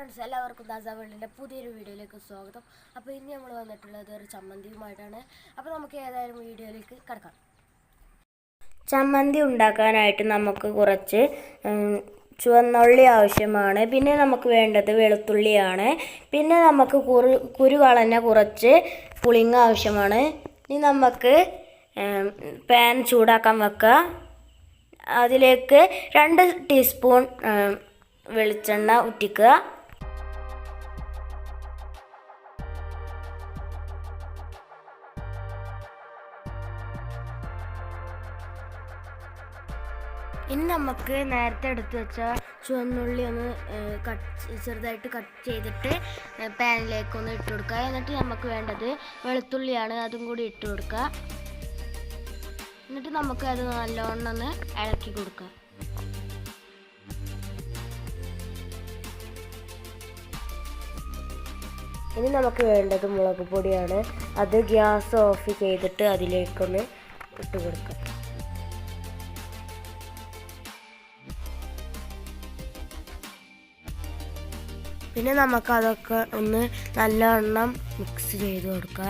Friends എല്ലാവർക്കും ദാസ വേൾഡിന്റെ പുതിയൊരു വീഡിയോയിലേക്ക് സ്വാഗതം. അപ്പോൾ ഇന്ന് നമ്മൾ വന്നിട്ടുള്ളത് ഒരു ചമ്മന്തിയുമായിട്ടാണ്. അപ്പോൾ നമുക്ക് ഏതായാലും വീഡിയോയിലേക്ക് കിടക്കാം. ചമ്മന്തി ഉണ്ടാക്കാനായിട്ട് നമുക്ക് കുറച്ച് ചുവന്നുള്ളി ആവശ്യമാണ്. പിന്നെ നമുക്ക് വേണ്ടത് വെളുത്തുള്ളിയാണ്. പിന്നെ നമുക്ക് കുരു കുരു കളഞ്ഞ കുറച്ച് പുളിങ്ങ ആവശ്യമാണ്. ഇനി നമുക്ക് പാൻ ചൂടാക്കാൻ വെക്കുക. അതിലേക്ക് രണ്ട് ടീസ്പൂൺ വെളിച്ചെണ്ണ ഉറ്റിക്കുക ഇനി നമുക്ക് നേരത്തെ എടുത്തു വെച്ച ചുവന്നുള്ളി ഒന്ന് കട്ട് ചെറുതായിട്ട് കട്ട് ചെയ്തിട്ട് പാനിലേക്ക് ഒന്ന് ഇട്ട് കൊടുക്കുക. എന്നിട്ട് നമുക്ക് വേണ്ടത് വെളുത്തുള്ളിയാണ് അതും കൂടി ഇട്ട് കൊടുക്കുക. എന്നിട്ട് നമുക്ക് അത് നല്ലോണം ഒന്ന് ഇളക്കി കൊടുക്കുക. ഇനി നമുക്ക് വേണ്ടത് മുളക് പൊടിയാണ്. അത് ഗ്യാസ് ഓഫ് ചെയ്തിട്ട് അതിലേക്കൊന്ന് ഇട്ട് കൊടുക്കുക. പിന്നെ നമുക്ക് അതൊക്കെ ഒന്ന് നല്ലവണ്ണം മിക്സ് ചെയ്ത് കൊടുക്കുക.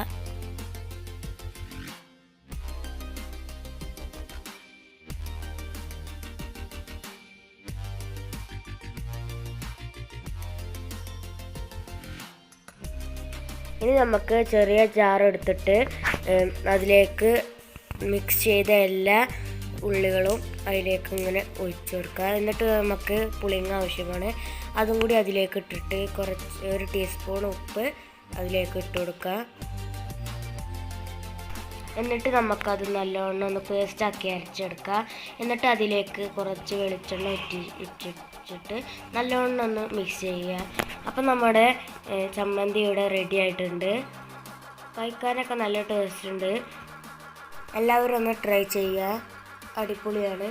ഇനി നമുക്ക് ചെറിയ ജാർ എടുത്തിട്ട് അതിലേക്ക് മിക്സ് ചെയ്ത എല്ലാ ഉള്ളികളും അതിലേക്ക് ഇങ്ങനെ ഒഴിച്ചു കൊടുക്കുക. എന്നിട്ട് നമുക്ക് പുളിങ്ങ ആവശ്യമാണ്. അതും കൂടി അതിലേക്ക് ഇട്ടിട്ട് കുറച്ച് ഒരു ടീസ്പൂൺ ഉപ്പ് അതിലേക്ക് ഇട്ട് കൊടുക്കുക. എന്നിട്ട് നമുക്കത് നല്ലോണം ഒന്ന് പേസ്റ്റാക്കി അരച്ചെടുക്കുക. എന്നിട്ട് അതിലേക്ക് കുറച്ച് വെളിച്ചെണ്ണ ഇട്ടി ഇട്ടിട്ട് നല്ലോണം ഒന്ന് മിക്സ് ചെയ്യുക. അപ്പം നമ്മുടെ ചമ്മന്തി ഇവിടെ റെഡി ആയിട്ടുണ്ട്. കഴിക്കാനൊക്കെ നല്ല ടേസ്റ്റ് ഉണ്ട്. എല്ലാവരും ഒന്ന് ട്രൈ ചെയ്യുക. അടിപൊളിയാണ്.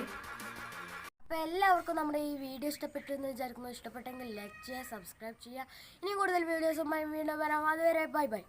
അപ്പോൾ എല്ലാവർക്കും നമ്മുടെ ഈ വീഡിയോ ഇഷ്ടപ്പെട്ടു എന്ന് വിചാരിക്കുന്നു. ഇഷ്ടപ്പെട്ടെങ്കിൽ ലൈക്ക് ചെയ്യുക സബ്സ്ക്രൈബ് ചെയ്യുക. ഇനി കൂടുതൽ വീഡിയോസുമായി വീണ്ടും വരാം. അതുവരെ ബൈ ബൈ